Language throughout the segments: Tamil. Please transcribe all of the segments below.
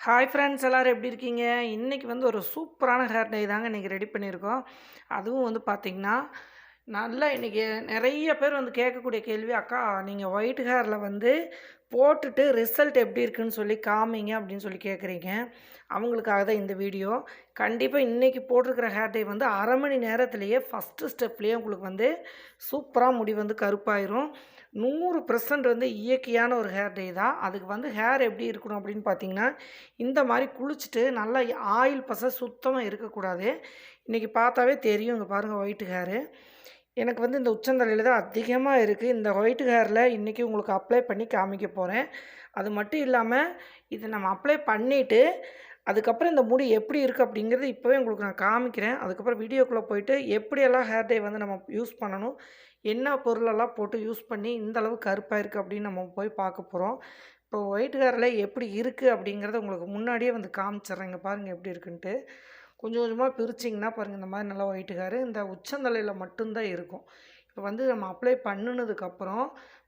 ஹாய் ஃப்ரெண்ட்ஸ் எல்லோரும் எப்படி இருக்கீங்க? இன்றைக்கி வந்து ஒரு சூப்பரான ஹேர் டை தாங்க இன்றைக்கி ரெடி பண்ணியிருக்கோம். அதுவும் வந்து பார்த்திங்கன்னா நல்லா இன்றைக்கி நிறைய பேர் வந்து கேட்கக்கூடிய கேள்வி அக்கா நீங்கள் ஒயிட் ஹேரில் வந்து போட்டுட்டு ரிசல்ட் எப்படி இருக்குன்னு சொல்லி காமிங்க அப்படின்னு சொல்லி கேட்குறீங்க. அவங்களுக்காக தான் இந்த வீடியோ கண்டிப்பாக இன்றைக்கி போட்டிருக்கிற ஹேர் டை வந்து அரை மணி நேரத்துலேயே ஃபஸ்ட்டு ஸ்டெப்லேயே உங்களுக்கு வந்து சூப்பராக முடி வந்து கருப்பாயிரும். நூறு பர்சன்ட் வந்து இயற்கையான ஒரு ஹேர் டே தான். அதுக்கு வந்து ஹேர் எப்படி இருக்கணும் அப்படின்னு பார்த்தீங்கன்னா இந்த மாதிரி குளிச்சுட்டு நல்லா ஆயில் பசை சுத்தமாக இருக்கக்கூடாது. இன்றைக்கி பார்த்தாவே தெரியும் இங்கே பாருங்கள் ஒயிட் ஹேரு எனக்கு வந்து இந்த உச்சந்தலையில் தான் அதிகமாக இருக்குது இந்த ஒயிட் ஹேரில் இன்றைக்கி உங்களுக்கு அப்ளை பண்ணி காமிக்க போகிறேன் அது மட்டும் இல்லாமல் இதை நம்ம அப்ளை பண்ணிவிட்டு அதுக்கப்புறம் இந்த முடி எப்படி இருக்குது அப்படிங்கிறது இப்போவே உங்களுக்கு நான் காமிக்கிறேன். அதுக்கப்புறம் வீடியோக்குள்ளே போயிட்டு எப்படியெல்லாம் ஹேர் டே வந்து நம்ம யூஸ் பண்ணணும் என்ன பொருளெல்லாம் போட்டு யூஸ் பண்ணி இந்த அளவு கருப்பாக இருக்குது அப்படின்னு நம்ம போய் பார்க்க போகிறோம் இப்போ ஒயிட் ஹேரில் எப்படி இருக்குது அப்படிங்கிறத உங்களுக்கு முன்னாடியே வந்து காமிச்சிட்றேங்க பாருங்கள் எப்படி இருக்குன்ட்டு. கொஞ்சம் கொஞ்சமாக பிரிச்சிங்கன்னா பாருங்கள் இந்த மாதிரி நல்லா ஒயிட் ஹேரு இந்த உச்சந்தலையில் மட்டும்தான் இருக்கும். இப்போ வந்து நம்ம அப்ளை பண்ணினதுக்கப்புறம்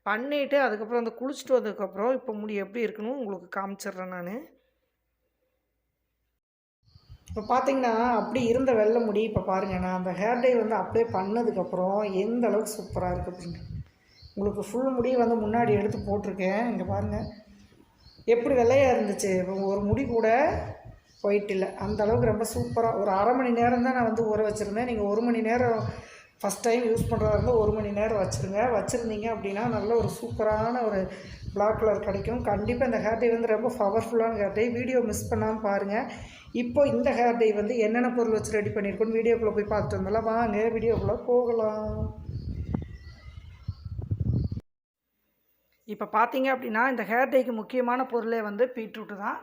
பண்ணிவிட்டு அதுக்கப்புறம் அந்த குளிச்சுட்டு வந்ததுக்கப்புறம் இப்போ முடி எப்படி இருக்குன்னு உங்களுக்கு காமிச்சிட்றேன் நான். இப்போ பார்த்தீங்கன்னா அப்படி இருந்த வெள்ளை முடி இப்போ பாருங்கள் நான் அந்த ஹேர் டை வந்து அப்ளை பண்ணதுக்கப்புறம் எந்த அளவுக்கு சூப்பராக இருக்குது அப்படின்னு உங்களுக்கு ஃபுல் முடி வந்து முன்னாடி எடுத்து போட்டிருக்கேன் இங்கே பாருங்கள் எப்படி வெள்ளையாக இருந்துச்சு? இப்போ ஒரு முடி கூட ஒயிட் இல்லை. அந்த அளவுக்கு ரொம்ப சூப்பராக ஒரு அரை மணி நேரம் தான் நான் வந்து ஊற வச்சுருந்தேன். நீங்கள் ஒரு மணி நேரம் ஃபஸ்ட் டைம் யூஸ் பண்ணுறதா இருந்தால் ஒரு மணி நேரம் வச்சுருங்க. வச்சுருந்தீங்க அப்படின்னா நல்ல ஒரு சூப்பரான ஒரு பிளாக் கலர் கிடைக்கும். கண்டிப்பாக இந்த ஹேர் டை வந்து ரொம்ப பவர்ஃபுல்லான ஹேர் டை வீடியோ மிஸ் பண்ணாமல் பாருங்கள் இப்போ இந்த ஹேர் டை வந்து என்னென்ன பொருள் வச்சு ரெடி பண்ணியிருக்கோன்னு வீடியோக்குள்ளே போய் பார்த்துட்டு வந்தாலும் வாங்க வீடியோக்குள்ளே போகலாம். இப்போ பார்த்தீங்க அப்படின்னா இந்த ஹேர் டைக்கு முக்கியமான பொருளே வந்து பீட்ரூட்டு தான்.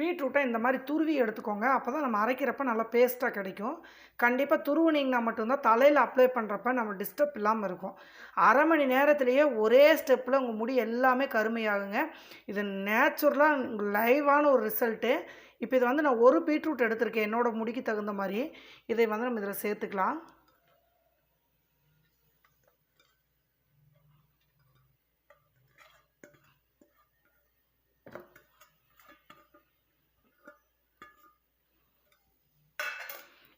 பீட்ரூட்டை இந்த மாதிரி துருவி எடுத்துக்கோங்க. அப்போ தான் நம்ம அரைக்கிறப்ப நல்லா பேஸ்ட்டாக கிடைக்கும். கண்டிப்பாக துருவுனிங்கன்னா மட்டும்தான் தலையில் அப்ளை பண்ணுறப்ப நம்ம டிஸ்டர்ப் இல்லாமல் இருக்கும். அரை மணி நேரத்துலேயே ஒரே ஸ்டெப்பில் உங்கள் முடி எல்லாமே கருமையாகுங்க. இது நேச்சுரலாக லைவான ஒரு ரிசல்ட்டு இப்போ இது வந்து நான் ஒரு பீட்ரூட் எடுத்திருக்கேன் என்னோடய முடிக்கு தகுந்த மாதிரி. இதை வந்து நம்ம இதில் சேர்த்துக்கலாம்.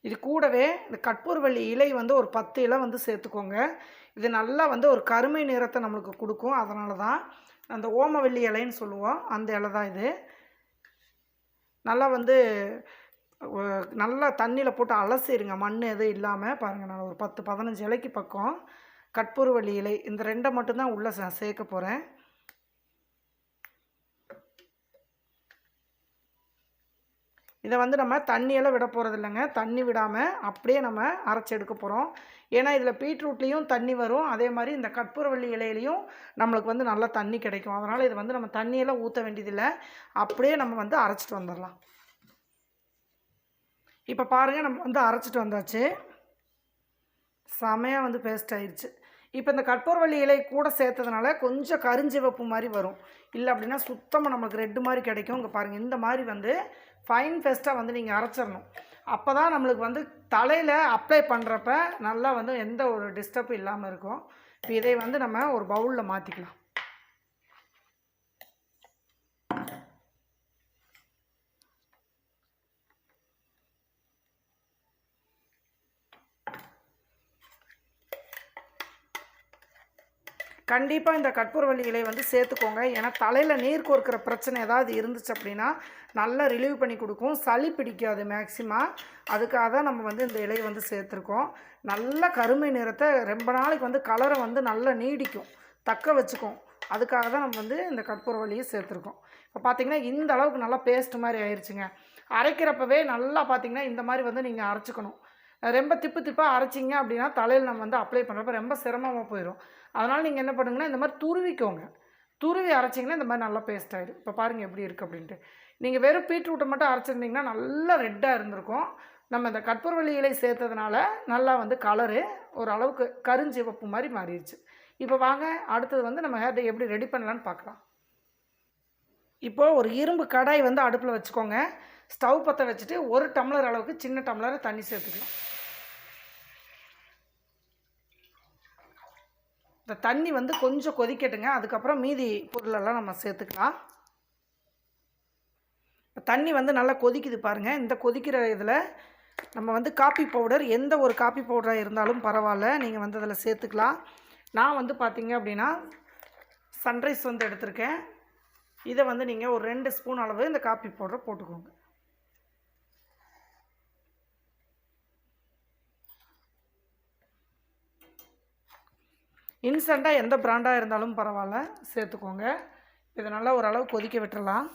இது கூடவே இந்த கற்பூர்வள்ளி இலை வந்து ஒரு பத்து இலை வந்து சேர்த்துக்கோங்க. இது நல்லா வந்து ஒரு கருமை நிறத்தை நம்மளுக்கு கொடுக்கும். அதனால தான் அந்த ஓமவெள்ளி இலைன்னு சொல்லுவோம். அந்த இலை தான் இது. நல்லா வந்து நல்லா தண்ணியில் போட்டு அலசிடுங்க மண் எதுவும் இல்லாமல் பாருங்கள் நான் ஒரு பத்து பதினஞ்சு இலைக்கு பக்கம் கற்பூரவள்ளி இலை. இந்த ரெண்டை மட்டும்தான் உள்ளே சேர்க்க போகிறேன் இதை வந்து நம்ம தண்ணியெல்லாம் விட போகிறது இல்லைங்க. தண்ணி விடாமல் அப்படியே நம்ம அரைச்சி எடுக்க போகிறோம் ஏன்னா இதில் பீட்ரூட்லேயும் தண்ணி வரும். அதே மாதிரி இந்த கற்பூரவள்ளி இலையிலையும் நம்மளுக்கு வந்து நல்லா தண்ணி கிடைக்கும். அதனால் இது வந்து நம்ம தண்ணியெல்லாம் ஊற்ற வேண்டியதில்லை. அப்படியே நம்ம வந்து அரைச்சிட்டு வந்துடலாம். இப்போ பாருங்கள் நம்ம வந்து அரைச்சிட்டு வந்தாச்சு. செமையாக வந்து பேஸ்ட் ஆயிடுச்சு இப்போ இந்த கற்பூரவள்ளி இலை கூட சேர்த்ததுனால கொஞ்சம் கரிஞ்சிவப்பு மாதிரி வரும். இல்லை அப்படின்னா சுத்தமாக நம்மளுக்கு ரெட்டு மாதிரி கிடைக்கும். இங்கே பாருங்கள் இந்த மாதிரி வந்து ஃபைன் ஃபெஸ்ட்டாக வந்து நீங்கள் அரைச்சிடணும். அப்போ தான் நம்மளுக்கு வந்து தலையில் அப்ளை பண்ணுறப்ப நல்லா வந்து எந்த ஒரு டிஸ்டர்பும் இல்லாமல் இருக்கும். இப்போ இதை வந்து நம்ம ஒரு பவுலில் மாற்றிக்கலாம் கண்டிப்பாக இந்த கற்பூரவள்ளி இலையை வந்து சேர்த்துக்கோங்க. ஏன்னா தலையில் நீர் கோர்க்கிற பிரச்சனை ஏதாவது இருந்துச்சு அப்படின்னா நல்லா ரிலீவ் பண்ணி கொடுக்கும். சளி பிடிக்காது மேக்சிமம் அதுக்காக தான் நம்ம வந்து இந்த இலையை வந்து சேர்த்துருக்கோம். நல்ல கருமை நிறத்தை ரொம்ப நாளைக்கு வந்து கலரை வந்து நல்லா நீடிக்கும். தக்க வச்சுக்கும். அதுக்காக தான் நம்ம வந்து இந்த கற்பூரவள்ளியை சேர்த்துருக்கோம். இப்போ பார்த்திங்கன்னா இந்த அளவுக்கு நல்லா பேஸ்ட் மாதிரி ஆயிடுச்சுங்க அரைக்கிறப்பவே நல்லா பார்த்திங்கன்னா இந்த மாதிரி வந்து நீங்கள் அரைச்சிக்கணும். ரொம்ப திப்பு திப்பாக அரைச்சிங்க அப்படின்னா தலையில் நம்ம வந்து அப்ளை பண்ணுறப்ப ரொம்ப சிரமமாக போயிடும் அதனால் நீங்கள் என்ன பண்ணுங்கன்னா இந்த மாதிரி துருவிக்கோங்க. துருவி அரைச்சிங்கன்னா இந்த மாதிரி நல்லா பேஸ்ட் ஆகிடும் இப்போ பாருங்கள் எப்படி இருக்குது அப்படின்ட்டு. நீங்கள் வெறும் பீட்ரூட்டை மட்டும் அரைச்சிருந்தீங்கன்னா நல்லா ரெட்டாக இருந்திருக்கும். நம்ம இந்த கற்பூரவள்ளி இலை சேர்த்ததுனால நல்லா வந்து கலரு ஓரளவுக்கு கருஞ்சிவப்பு மாதிரி மாறிடுச்சு இப்போ வாங்க அடுத்தது வந்து நம்ம ஹேர் எப்படி ரெடி பண்ணலான்னு பார்க்கலாம். இப்போது ஒரு இரும்பு கடாய் வந்து அடுப்பில் வச்சுக்கோங்க. ஸ்டவ் பற்ற வச்சுட்டு ஒரு டம்ளர் அளவுக்கு சின்ன டம்ளரை தண்ணி சேர்த்துக்கலாம். இந்த தண்ணி வந்து கொஞ்சம் கொதிக்கட்டுங்க. அதுக்கப்புறம் மீதி பொருளெல்லாம் நம்ம சேர்த்துக்கலாம். தண்ணி வந்து நல்லா கொதிக்குது பாருங்கள் இந்த கொதிக்கிற இதில் நம்ம வந்து காப்பி பவுடர் எந்த ஒரு காப்பி பவுடராக இருந்தாலும் பரவாயில்ல. நீங்கள் வந்து அதில் சேர்த்துக்கலாம். நான் வந்து பார்த்தீங்க அப்படின்னா சன்ரைஸ் வந்து எடுத்திருக்கேன். இதை வந்து நீங்கள் ஒரு ரெண்டு ஸ்பூன் அளவு இந்த காப்பி பவுடரை போட்டுக்கோங்க. இன்ஸ்டண்ட்டாக எந்த பிராண்டாக இருந்தாலும் பரவாயில்ல. சேர்த்துக்கோங்க. இதை நல்லா ஓரளவு கொதிக்க விட்டுடலாம்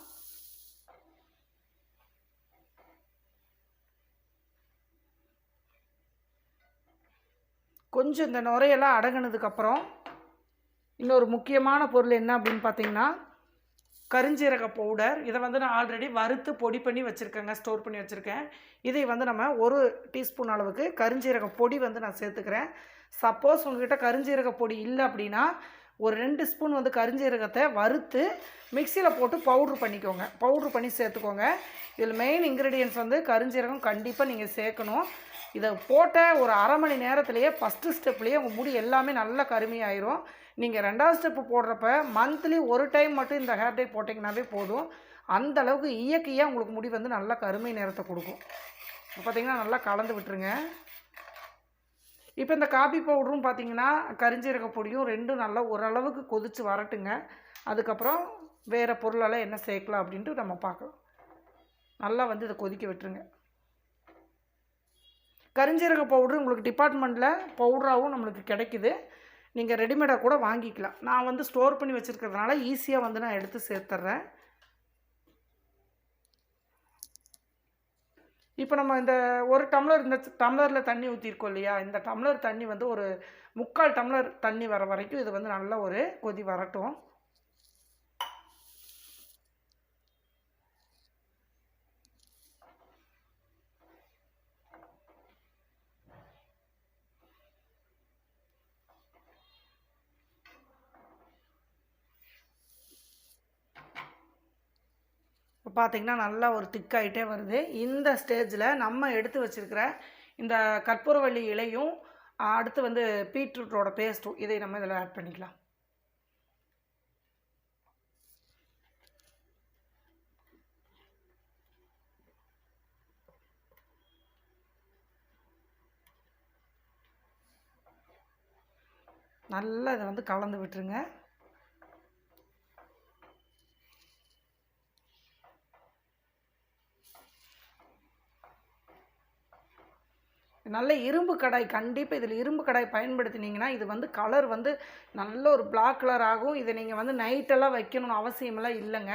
கொஞ்சம் இந்த நுரையெல்லாம் அடங்கினதுக்கப்புறம் இன்னொரு முக்கியமான பொருள் என்ன அப்படின்னு பார்த்தீங்கன்னா கருஞ்சீரக பவுடர் இதை வந்து நான் ஆல்ரெடி வறுத்து பொடி பண்ணி வச்சுருக்கேங்க ஸ்டோர் பண்ணி வச்சுருக்கேன். இதை வந்து நம்ம ஒரு டீஸ்பூன் அளவுக்கு கருஞ்சீரக பொடி வந்து நான் சேர்த்துக்கிறேன். சப்போஸ் உங்ககிட்ட கருஞ்சீரக பொடி இல்லை அப்படின்னா ஒரு ரெண்டு ஸ்பூன் வந்து கருஞ்சீரகத்தை வறுத்து மிக்சியில் போட்டு பவுட்ரு பண்ணிக்கோங்க. பவுட்ரு பண்ணி சேர்த்துக்கோங்க. இதில் மெயின் இன்க்ரீடியன்ஸ் வந்து கருஞ்சீரகம் கண்டிப்பாக நீங்கள் சேர்க்கணும். இதை போட்ட ஒரு அரை மணி நேரத்துலேயே ஃபஸ்ட்டு ஸ்டெப்லேயே உங்கள் முடி எல்லாமே நல்லா கருமையாயிரும். நீங்கள் ரெண்டாவது ஸ்டெப்பு போடுறப்ப மந்த்லி ஒரு டைம் மட்டும் இந்த ஹேர் டை போட்டிங்கனாவே போதும். அந்த அளவுக்கு இயற்கையாக உங்களுக்கு முடி வந்து நல்லா கருமை நேரத்தை கொடுக்கும். இப்போ பார்த்தீங்கன்னா நல்லா கலந்து விட்டுருங்க. இப்போ இந்த காபி பவுடரும் பார்த்தீங்கன்னா கரிஞ்சீரக பொடியும் ரெண்டும் நல்லா ஓரளவுக்கு கொதித்து வரட்டுங்க. அதுக்கப்புறம் வேறு பொருளெல்லாம் என்ன சேர்க்கலாம் அப்படின்ட்டு நம்ம பார்க்கலாம். நல்லா வந்து இதை கொதிக்க விட்டுருங்க. கரிஞ்சீரக பவுடர் உங்களுக்கு டிபார்ட்மெண்ட்டில் பவுடராகவும் நம்மளுக்கு கிடைக்குது. நீங்கள் ரெடிமேடாக கூட வாங்கிக்கலாம். நான் வந்து ஸ்டோர் பண்ணி வச்சுருக்கிறதுனால ஈஸியாக வந்து நான் எடுத்து சேர்த்துட்றேன் இப்போ நம்ம இந்த ஒரு டம்ளர் இந்த டம்ளரில் தண்ணி ஊற்றிருக்கோம் இல்லையா? இந்த டம்ளர் தண்ணி வந்து ஒரு முக்கால் டம்ளர் தண்ணி வர வரைக்கும் இது வந்து நல்ல ஒரு கொதி வரட்டும். பார்த்திங்கன்னா நல்லா ஒரு திக்காயிட்டே வருது. இந்த ஸ்டேஜில் நம்ம எடுத்து வச்சுருக்கிற இந்த கற்பூரவள்ளி இலையும் அடுத்து வந்து பீட்ரூட்டோட பேஸ்ட்டும் இதை நம்ம இதில் ஆட் பண்ணிக்கலாம். நல்லா இதை வந்து கலந்து விட்டுருங்க. நல்ல இரும்பு கடாய் கண்டிப்பாக இதில் இரும்பு கடாய் பயன்படுத்தினீங்கன்னா இது வந்து கலர் வந்து நல்ல ஒரு பிளாக் கலர் ஆகும். இதை நீங்கள் வந்து நைட்டெல்லாம் வைக்கணும்னு அவசியமெல்லாம் இல்லைங்க.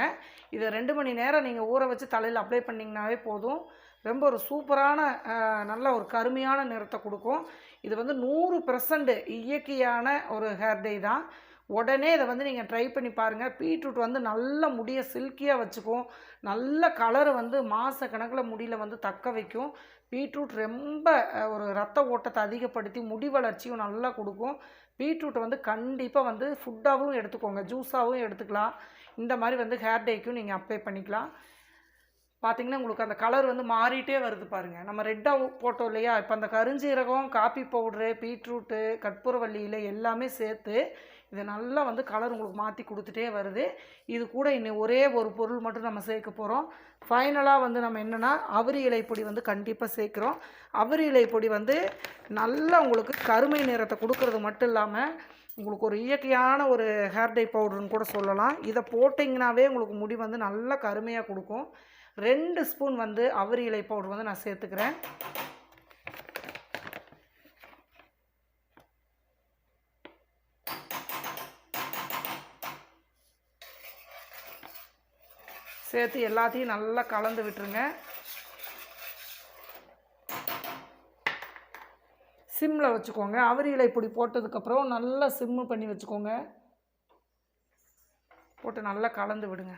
இதை ரெண்டு மணி நேரம் நீங்கள் ஊற வச்சு தலையில் அப்ளை பண்ணிங்கனாவே போதும். ரொம்ப ஒரு சூப்பரான நல்ல ஒரு கருமையான நிறத்தை கொடுக்கும். இது வந்து நூறு பெர்சன்ட் இயற்கையான ஒரு ஹேர் டே தான். உடனே இதை வந்து நீங்கள் ட்ரை பண்ணி பாருங்கள் பீட்ரூட் வந்து நல்ல முடியை சில்கியாக வச்சுக்கும். நல்ல கலரை வந்து மாத கணக்கில் முடியில் வந்து தக்க வைக்கும். பீட்ரூட் ரொம்ப ஒரு ரத்த ஓட்டத்தை அதிகப்படுத்தி முடி வளர்ச்சியும் நல்லா கொடுக்கும். பீட்ரூட்டை வந்து கண்டிப்பாக வந்து ஃபுட்டாகவும் எடுத்துக்கோங்க. ஜூஸாகவும் எடுத்துக்கலாம். இந்த மாதிரி வந்து ஹேர் டேக்கும் நீங்கள் அப்ளை பண்ணிக்கலாம். பார்த்தீங்கன்னா உங்களுக்கு அந்த கலர் வந்து மாறிட்டே வருது பாருங்கள் நம்ம ரெட்டாக போட்டோம் இல்லையா? இப்போ அந்த கருஞ்சீரகம் காப்பி பவுட்ரு பீட்ரூட்டு கற்பூரவள்ளி இலை எல்லாமே சேர்த்து இதை நல்லா வந்து கலர் உங்களுக்கு மாற்றி கொடுத்துட்டே வருது. இது கூட இன்னும் ஒரே ஒரு பொருள் மட்டும் நம்ம சேர்க்க போகிறோம் ஃபைனலாக வந்து நம்ம என்னென்னா அவரி இலை பொடி வந்து கண்டிப்பாக சேர்க்குறோம். அவரி இலை பொடி வந்து நல்லா உங்களுக்கு கருமை நிறத்தை கொடுக்கறது மட்டும் இல்லாமல் உங்களுக்கு ஒரு இயற்கையான ஒரு ஹேர் டை பவுடர்னு கூட சொல்லலாம். இதை போட்டிங்கனாவே உங்களுக்கு முடி வந்து நல்லா கருமையாக கொடுக்கும். ரெண்டு ஸ்பூன் வந்து அவரி இலை பவுடர் வந்து நான் சேர்த்துக்கிறேன். சேர்த்து எல்லாத்தையும் நல்லா கலந்து விட்டுருங்க. சிம்மில் வச்சுக்கோங்க. அவரி இலை பொடி போட்டதுக்கப்புறம் நல்லா சிம்மு பண்ணி வச்சுக்கோங்க. போட்டு நல்லா கலந்து விடுங்க.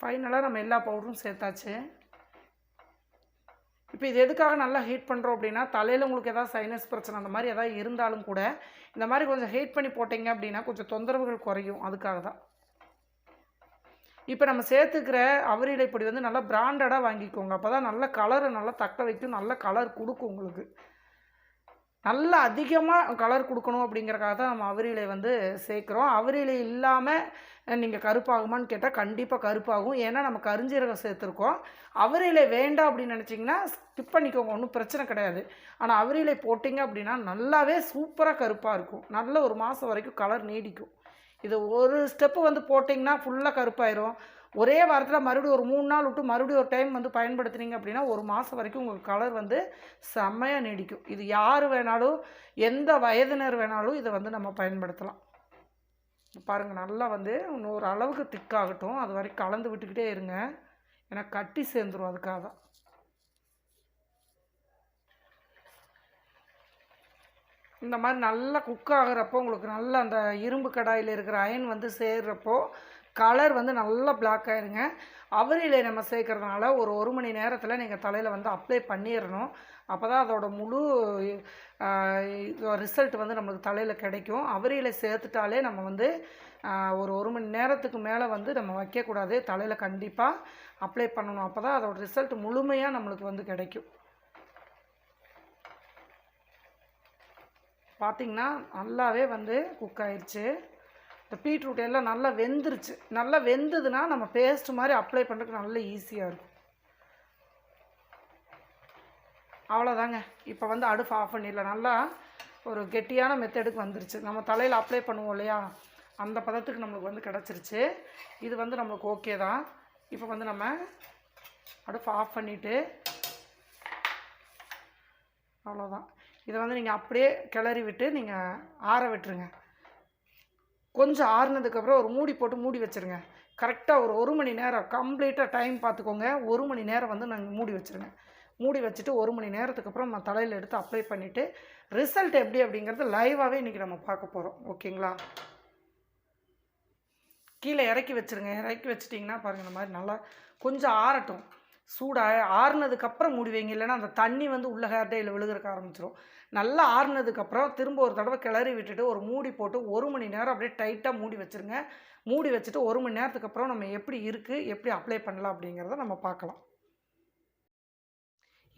ஃபைனலாக நம்ம எல்லா பவுடரும் சேர்த்தாச்சு. இப்போ இது எதுக்காக நல்லா ஹீட் பண்ணுறோம் அப்படின்னா தலையில் உங்களுக்கு எதாவது சைனஸ் பிரச்சனை அந்த மாதிரி எதாவது இருந்தாலும் கூட இந்த மாதிரி கொஞ்சம் ஹீட் பண்ணி போட்டிங்க அப்படின்னா கொஞ்சம் தொந்தரவுகள் குறையும். அதுக்காக தான். இப்போ நம்ம சேர்த்துக்கிற அவரிடை பொடி வந்து நல்லா பிராண்டடாக வாங்கிக்கோங்க. அப்போ தான் நல்ல கலரை நல்லா தக்க வைக்கும் நல்ல கலர் கொடுக்கும் உங்களுக்கு. நல்லா அதிகமாக கலர் கொடுக்கணும் அப்படிங்கிறக்காக தான் நம்ம அவரிலை வந்து சேர்க்குறோம். அவரிலை இல்லாமல் நீங்கள் கருப்பாகுமான்னு கேட்டால் கண்டிப்பாக கருப்பாகும். ஏன்னா நம்ம கருஞ்சீரகம் சேர்த்துருக்கோம். அவரிலை வேண்டாம் அப்படின்னு நினச்சிங்கன்னா ஸ்கிப் பண்ணிக்கோங்க. ஒன்றும் பிரச்சனை கிடையாது. ஆனால் அவரிலை போட்டிங்க அப்படின்னா நல்லாவே சூப்பராக கருப்பாக இருக்கும். நல்ல ஒரு மாதம் வரைக்கும் கலர் நீடிக்கும். இது ஒரு ஸ்டெப்பு வந்து போட்டிங்கன்னா ஃபுல்லாக கருப்பாயிரும். ஒரே வாரத்தில் மறுபடியும் ஒரு மூணு நாள் விட்டு மறுபடியும் ஒரு டைம் வந்து பயன்படுத்துனீங்க அப்படின்னா ஒரு மாதம் வரைக்கும் உங்களுக்கு கலர் வந்து செம்மையாக நீடிக்கும். இது யார் வேணாலும் எந்த வயதினர் வேணாலும் இதை வந்து நம்ம பயன்படுத்தலாம். பாருங்கள் நல்லா வந்து இன்னொரு அளவுக்கு திக்காகட்டும் அது வரைக்கும் கலந்து விட்டுக்கிட்டே இருங்க. ஏன்னா கட்டி சேர்ந்துரும் அதுக்காக. தான் இந்த மாதிரி நல்லா குக் ஆகிறப்போ உங்களுக்கு நல்ல அந்த இரும்பு கடாயில் இருக்கிற அயன் வந்து சேர்றப்போ கலர் வந்து நல்லா பிளாக் ஆயிருங்க. அவரிலே நம்ம சேர்க்கறதுனால ஒரு ஒரு மணி நேரத்தில் நீங்கள் தலையில் வந்து அப்ளை பண்ணிடணும் அப்போ தான் அதோட முழு ரிசல்ட் வந்து நம்மளுக்கு தலையில் கிடைக்கும். அவரிலை சேர்த்துட்டாலே நம்ம வந்து ஒரு ஒரு மணி நேரத்துக்கு மேலே வந்து நம்ம வைக்கக்கூடாது. தலையில் கண்டிப்பாக அப்ளை பண்ணணும். அப்போ தான் அதோட ரிசல்ட் முழுமையாக நம்மளுக்கு வந்து கிடைக்கும். பார்த்திங்கன்னா நல்லாவே வந்து குக் ஆயிடுச்சு இந்த பீட்ரூட் எல்லாம் நல்லா வெந்துருச்சு. நல்லா வெந்ததுன்னா நம்ம பேஸ்ட் மாதிரி அப்ளை பண்ணுறதுக்கு நல்ல ஈஸியாக இருக்கும். அவ்வளோதாங்க இப்போ வந்து அடுப்பு ஆஃப் பண்ணிடல நல்லா ஒரு கெட்டியான மெத்தடுக்கு வந்துருச்சு. நம்ம தலையில் அப்ளை பண்ணுவோம் இல்லையா? அந்த பதத்துக்கு நம்மளுக்கு வந்து கிடச்சிருச்சு. இது வந்து நம்மளுக்கு ஓகே தான். இப்போ வந்து நம்ம அடுப்பு ஆஃப் பண்ணிவிட்டு அவ்வளோதான் இதை வந்து நீங்கள் அப்படியே கிளறி விட்டு நீங்கள் ஆற விட்டுருங்க. கொஞ்சம் ஆறுனதுக்கப்புறம் ஒரு மூடி போட்டு மூடி வச்சுருங்க. கரெக்டாக ஒரு ஒரு மணி நேரம் கம்ப்ளீட்டாக டைம் பார்த்துக்கோங்க. ஒரு மணி நேரம் வந்து நாங்கள் மூடி வச்சுருங்க. மூடி வச்சுட்டு ஒரு மணி நேரத்துக்கு அப்புறம் நம்ம தலையில் எடுத்து அப்ளை பண்ணிவிட்டு ரிசல்ட் எப்படி அப்படிங்கிறது லைவாகவே இன்றைக்கி நம்ம பார்க்க போகிறோம் ஓகேங்களா கீழே இறக்கி வச்சுருங்க. இறக்கி வச்சிட்டிங்கன்னா பாருங்கள் இந்த மாதிரி நல்லா கொஞ்சம் ஆறட்டும். சூடாக ஆறுனதுக்கப்புறம் மூடி வைங்க. இல்லைன்னா அந்த தண்ணி வந்து உள்ள ஹேர் டேயில் விழுகிறக்க ஆரம்பிச்சிடும் நல்லா ஆறுனதுக்கப்புறம் திரும்ப ஒரு தடவை கிளறி விட்டுட்டு ஒரு மூடி போட்டு ஒரு மணி நேரம் அப்படியே டைட்டாக மூடி வச்சுருங்க. மூடி வச்சுட்டு ஒரு மணி நேரத்துக்கு அப்புறம் நம்ம எப்படி இருக்குது எப்படி அப்ளை பண்ணலாம் அப்படிங்கிறத நம்ம பார்க்கலாம்.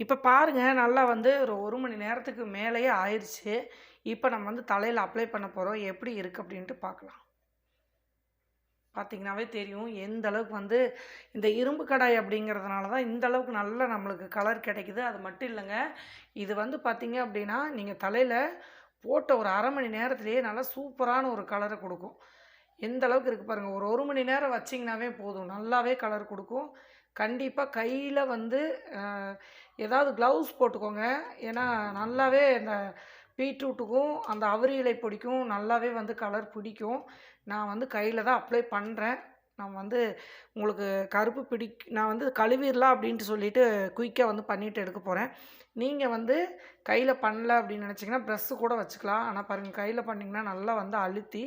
இப்போ பாருங்கள் நல்லா வந்து ஒரு ஒரு மணி நேரத்துக்கு மேலேயே ஆயிடுச்சு இப்போ நம்ம வந்து தலையில் அப்ளை பண்ண போகிறோம் எப்படி இருக்குது அப்படின்ட்டு பார்க்கலாம். பார்த்திங்கனாவே தெரியும் எந்த அளவுக்கு வந்து இந்த இரும்பு கடாய் அப்படிங்கிறதுனால தான் இந்த அளவுக்கு நல்ல நம்மளுக்கு கலர் கிடைக்குது. அது மட்டும் இல்லைங்க இது வந்து பார்த்திங்க அப்படின்னா நீங்கள் தலையில் போட்ட ஒரு அரை மணி நேரத்துலேயே நல்லா சூப்பரான ஒரு கலரை கொடுக்கும். எந்த அளவுக்கு இருக்குது பாருங்கள் ஒரு ஒரு மணி நேரம் வச்சிங்கனாவே போதும் நல்லாவே கலர் கொடுக்கும். கண்டிப்பாக கையில் வந்து ஏதாவது க்ளவுஸ் போட்டுக்கோங்க. ஏன்னா நல்லாவே இந்த பீட்ரூட்டுக்கும் அந்த அவரி இலை பொடிக்கும் நல்லாவே வந்து கலர் பிடிக்கும். நான் வந்து கையில் தான் அப்ளை பண்ணுறேன் நான் வந்து உங்களுக்கு கருப்பு பிடி நான் வந்து கழுவிடலாம் அப்படின்ட்டு சொல்லிட்டு குயிக்காக வந்து பண்ணிவிட்டு எடுக்க போகிறேன் நீங்கள் வந்து கையில் பண்ணல அப்படின்னு நினச்சிங்கன்னா ப்ரெஸ்ஸு கூட வச்சுக்கலாம். ஆனால் பாருங்கள் கையில் பண்ணிங்கன்னா நல்லா வந்து அழுத்தி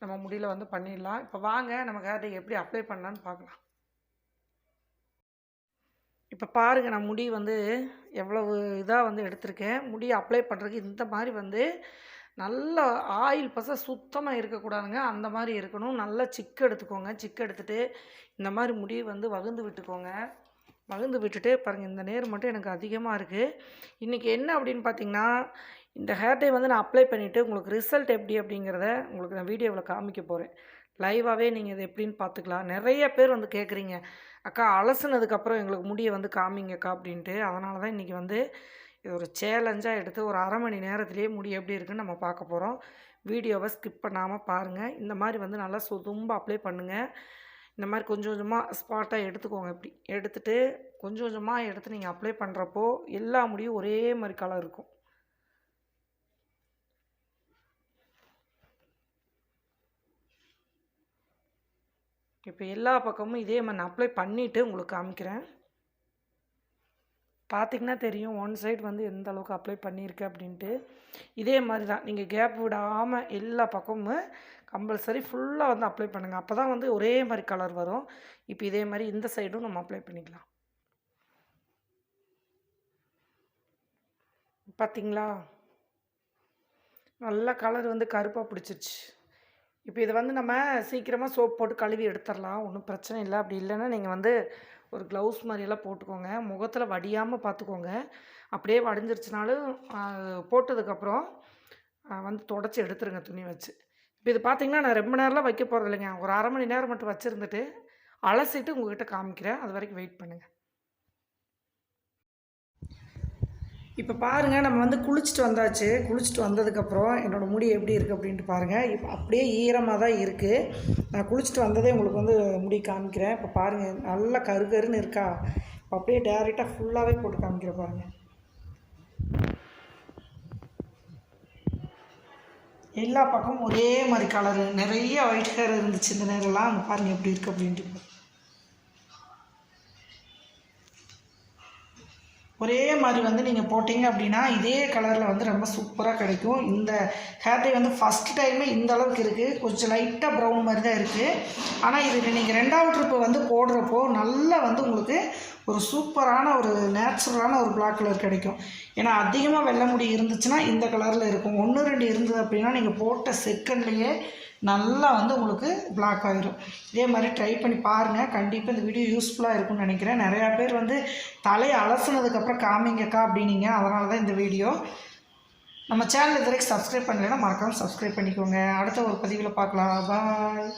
நம்ம முடியல வந்து பண்ணிடலாம். இப்போ வாங்க நம்ம ஹேர் எப்படி அப்ளை பண்ணலான்னு பார்க்கலாம். இப்போ பாருங்கள் நான் முடி வந்து எவ்வளவு இதாக வந்து எடுத்திருக்கேன். முடி அப்ளை பண்ணுறதுக்கு இந்த மாதிரி வந்து நல்ல ஆயில் பச சுத்தமாக இருக்கக்கூடாதுங்க. அந்த மாதிரி இருக்கணும். நல்லா சிக்கு எடுத்துக்கோங்க. சிக்கு எடுத்துகிட்டு இந்த மாதிரி முடி வந்து வகுந்து விட்டுக்கோங்க. வகுந்து விட்டுட்டு பாருங்கள் இந்த நேர் மட்டும் எனக்கு அதிகமாக இருக்குது இன்றைக்கி என்ன அப்படின்னு பார்த்தீங்கன்னா இந்த ஹேர் டை வந்து நான் அப்ளை பண்ணிவிட்டு உங்களுக்கு ரிசல்ட் எப்படி அப்படிங்கிறத உங்களுக்கு நான் வீடியோவில் காமிக்க போகிறேன் லைவாகவே நீங்கள் இது எப்படின்னு பார்த்துக்கலாம் நிறைய பேர் வந்து கேட்குறீங்க அக்கா அலசுனதுக்கப்புறம் எங்களுக்கு முடியை வந்து காமிங்கக்கா அப்படின்ட்டு. அதனால தான் இன்றைக்கி வந்து இது ஒரு சேலஞ்சாக எடுத்து ஒரு அரை மணி நேரத்துலேயே முடி எப்படி இருக்குன்னு நம்ம பார்க்க போகிறோம் வீடியோவை ஸ்கிப் பண்ணாமல் பாருங்கள் இந்த மாதிரி வந்து நல்லா சுதும்ப அப்ளை பண்ணுங்கள் இந்த மாதிரி கொஞ்சம் கொஞ்சமாக ஸ்பாட்டாக எடுத்துக்கோங்க. இப்படி எடுத்துகிட்டு கொஞ்சம் கொஞ்சமாக எடுத்து நீங்கள் அப்ளை பண்ணுறப்போ எல்லா முடியும் ஒரே மாதிரி கலர் இருக்கும். இப்போ எல்லா பக்கமும் இதே மாதிரி நான் அப்ளை பண்ணிவிட்டு உங்களுக்கு காமிக்கிறேன். பார்த்திங்கன்னா தெரியும் ஒன் சைடு வந்து எந்த அளவுக்கு அப்ளை பண்ணியிருக்கேன் அப்படின்ட்டு. இதே மாதிரி தான். நீங்கள் கேப் விடாமல் எல்லா பக்கமும் கம்பல்சரி ஃபுல்லாக வந்து அப்ளை பண்ணுங்கள் அப்போ தான் வந்து ஒரே மாதிரி கலர் வரும். இப்போ இதே மாதிரி இந்த சைடும் நம்ம அப்ளை பண்ணிக்கலாம். பார்த்திங்களா நல்லா கலர் வந்து கருப்பாக பிடிச்சிருச்சு. இப்போ இதை வந்து நம்ம சீக்கிரமாக சோப் போட்டு கழுவி எடுத்துடலாம் ஒன்றும் பிரச்சனை இல்லை. அப்படி இல்லைன்னா நீங்கள் வந்து ஒரு க்ளவுஸ் மாதிரியெல்லாம் போட்டுக்கோங்க. முகத்தில் வடியாமல் பார்த்துக்கோங்க அப்படியே வடிஞ்சிருச்சுனாலும் போட்டதுக்கப்புறம் வந்து தொடச்சி எடுத்துருங்க துணி வச்சு. இப்போ இது பார்த்தீங்கன்னா நான் ரொம்ப நேரம்லாம் வைக்க போகிறது இல்லைங்க ஒரு அரை மணி நேரம் மட்டும் வச்சுருந்துட்டு அலசிட்டு உங்கள்கிட்ட காமிக்கிறேன். அது வரைக்கும் வெயிட் பண்ணுங்கள் இப்போ பாருங்கள் நம்ம வந்து குளிச்சுட்டு வந்தாச்சு. குளிச்சுட்டு வந்ததுக்கப்புறம் என்னோடய முடி எப்படி இருக்குது அப்படின்ட்டு பாருங்கள் இப்போ அப்படியே ஈரமாக தான் இருக்குது நான் குளிச்சுட்டு வந்ததே உங்களுக்கு வந்து முடி காமிக்கிறேன். இப்போ பாருங்கள் நல்லா கரு கருன்னு இருக்கா? இப்போ அப்படியே டேரெக்டாக ஃபுல்லாகவே போட்டு காமிக்கிறேன் பாருங்கள் எல்லா பக்கமும் ஒரே மாதிரி கலரு நிறைய ஒயிட் கலர் இருந்துச்சு இந்த நேரம்லாம். அங்கே பாருங்கள் எப்படி இருக்குது அப்படின்ட்டு. ஒரே மாதிரி வந்து நீங்கள் போட்டிங்க அப்படின்னா இதே கலரில் வந்து ரொம்ப சூப்பராக கிடைக்கும். இந்த ஹேர் டை வந்து ஃபஸ்ட் டைமே இந்த அளவுக்கு இருக்குது கொஞ்சம் லைட்டாக ப்ரௌன் மாதிரி தான் இருக்குது ஆனால் இது நீங்கள் ரெண்டாவது ட்ரிப்பு வந்து போடுறப்போ நல்லா வந்து உங்களுக்கு ஒரு சூப்பரான ஒரு நேச்சுரலான ஒரு பிளாக் கலர் கிடைக்கும். ஏன்னா அதிகமாக வெள்ளை முடி இருந்துச்சுன்னா இந்த கலரில் இருக்கும். ஒன்று ரெண்டு இருந்தது அப்படின்னா நீங்கள் போட்ட செகண்ட்லேயே நல்லா வந்து உங்களுக்கு பிளாக் ஆயிரும். இதே மாதிரி ட்ரை பண்ணி பாருங்கள் கண்டிப்பாக இந்த வீடியோ யூஸ்ஃபுல்லாக இருக்கும்னு நினைக்கிறேன். நிறையா பேர் வந்து தலையை அலசுனதுக்கப்புறம் காமிங்கக்கா அப்படின்னீங்க. அதனால தான் இந்த வீடியோ நம்ம சேனல் இது வரைக்கும் சப்ஸ்கிரைப் பண்ணலைன்னா மறக்காமல் சப்ஸ்கிரைப் பண்ணிக்கோங்க. அடுத்த ஒரு பதிவில் பார்க்கலாம். பாய்